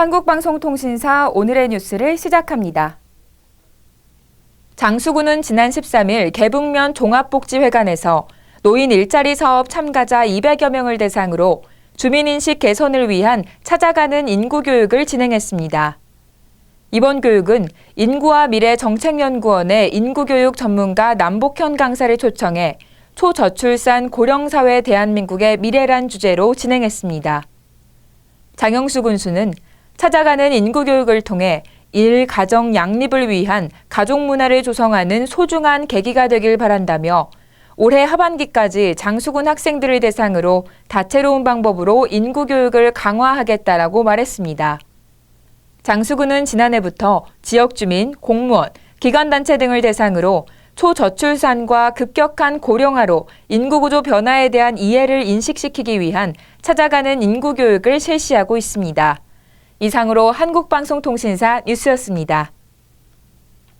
한국방송통신사 오늘의 뉴스를 시작합니다. 장수구는 지난 13일 개북면 종합복지회관에서 노인 일자리 사업 참가자 200여 명을 대상으로 주민인식 개선을 위한 찾아가는 인구 교육을 진행했습니다. 이번 교육은 인구와 미래 정책연구원의 인구교육 전문가 남복현 강사를 초청해 초저출산 고령사회 대한민국의 미래란 주제로 진행했습니다. 장영수 군수는 찾아가는 인구교육을 통해 일, 가정, 양립을 위한 가족 문화를 조성하는 소중한 계기가 되길 바란다며 올해 하반기까지 장수군 학생들을 대상으로 다채로운 방법으로 인구 교육을 강화하겠다라고 말했습니다. 장수군은 지난해부터 지역 주민, 공무원, 기관단체 등을 대상으로 초저출산과 급격한 고령화로 인구구조 변화에 대한 이해를 인식시키기 위한 찾아가는 인구교육을 실시하고 있습니다. 이상으로 한국방송통신사 뉴스였습니다.